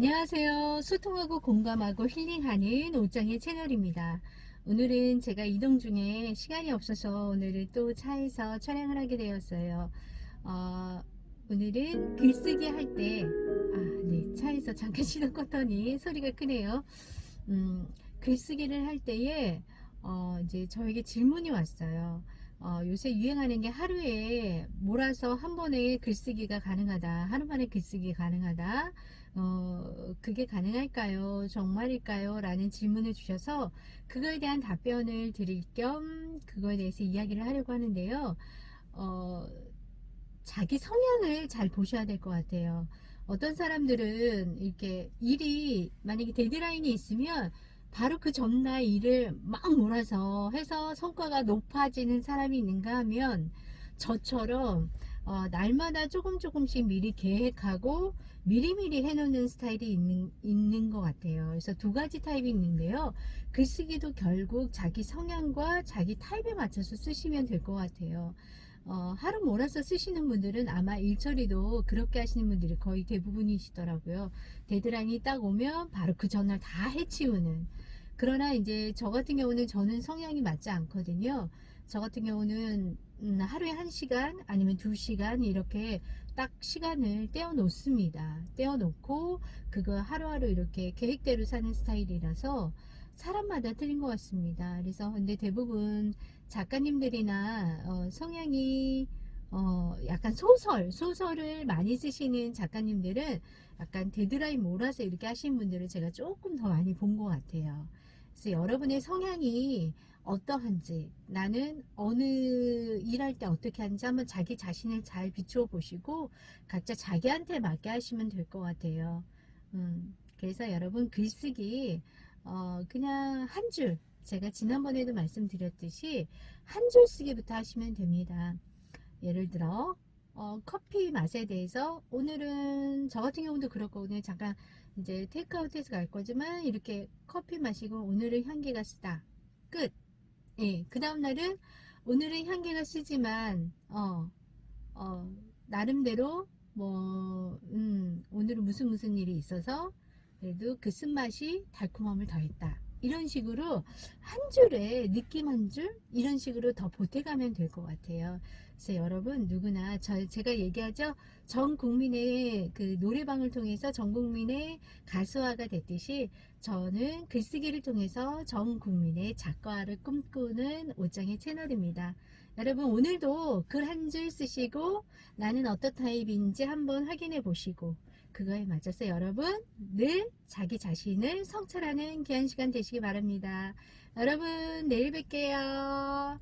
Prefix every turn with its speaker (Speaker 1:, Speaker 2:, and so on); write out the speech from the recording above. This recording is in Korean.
Speaker 1: 안녕하세요. 소통하고 공감하고 힐링하는 옷장의 채널입니다. 오늘은 제가 이동 중에 시간이 없어서 오늘은 또 차에서 촬영을 하게 되었어요. 어, 오늘은 글쓰기 할 때, 아, 네, 차에서 잠깐 시동 껐더니 소리가 크네요. 음, 글쓰기를 할 때에, 어, 이제 저에게 질문이 왔어요. 어, 요새 유행하는 게 하루에 몰아서 한 번에 글쓰기가 가능하다. 하루 만에 글쓰기 가능하다. 어, 그게 가능할까요? 정말일까요? 라는 질문을 주셔서 그거에 대한 답변을 드릴 겸 그거에 대해서 이야기를 하려고 하는데요. 어, 자기 성향을 잘 보셔야 될 것 같아요. 어떤 사람들은 이렇게 일이 만약에 데드라인이 있으면 바로 그 전날 일을 막 몰아서 해서 성과가 높아지는 사람이 있는가 하면 저처럼 어, 날마다 조금 조금씩 미리 계획하고 미리미리 해놓는 스타일이 있는, 있는 것 같아요. 그래서 두 가지 타입이 있는데요. 글쓰기도 결국 자기 성향과 자기 타입에 맞춰서 쓰시면 될 것 같아요. 어, 하루 몰아서 쓰시는 분들은 아마 일처리도 그렇게 하시는 분들이 거의 대부분이시더라고요. 데드라인이 딱 오면 바로 그 전날 다 해치우는. 그러나 이제 저 같은 경우는 저는 성향이 맞지 않거든요. 저 같은 경우는 음, 하루에 한 시간 아니면 두 시간 이렇게 딱 시간을 떼어 놓습니다. 떼어 놓고 그거 하루하루 이렇게 계획대로 사는 스타일이라서 사람마다 틀린 것 같습니다. 그래서 근데 대부분 작가님들이나 어, 성향이 어, 약간 소설, 소설을 많이 쓰시는 작가님들은 약간 데드라인 몰아서 이렇게 하시는 분들을 제가 조금 더 많이 본 것 같아요. 그래서 여러분의 성향이 어떠한지, 나는 어느 일할 때 어떻게 하는지 한번 자기 자신을 잘 비추어 보시고 각자 자기한테 맞게 하시면 될 것 같아요. 음, 그래서 여러분 글쓰기, 어, 그냥 한 줄, 제가 지난번에도 말씀드렸듯이 한 줄 쓰기부터 하시면 됩니다. 예를 들어 어, 커피 맛에 대해서 오늘은 저 같은 경우도 그럴 거거든요. 잠깐 이제 테이크아웃해서 갈 거지만 이렇게 커피 마시고 오늘은 향기가 쓰다. 끝. 예. 그 다음 날은 오늘은 향기가 쓰지만 어, 어, 나름대로 뭐 음, 오늘은 무슨 무슨 일이 있어서 그래도 그 쓴맛이 달콤함을 더했다. 이런 식으로 한 줄에 느낌 한 줄 이런 식으로 더 보태가면 될 것 같아요. 그래서 여러분 누구나 저 제가 얘기하죠. 전 국민의 그 노래방을 통해서 전 국민의 가수화가 됐듯이 저는 글쓰기를 통해서 전 국민의 작가화를 꿈꾸는 옷장의 채널입니다. 여러분 오늘도 글 한 줄 쓰시고 나는 어떤 타입인지 한번 확인해 보시고 그거에 맞춰서 여러분 늘 자기 자신을 성찰하는 귀한 시간 되시기 바랍니다. 여러분 내일 뵐게요.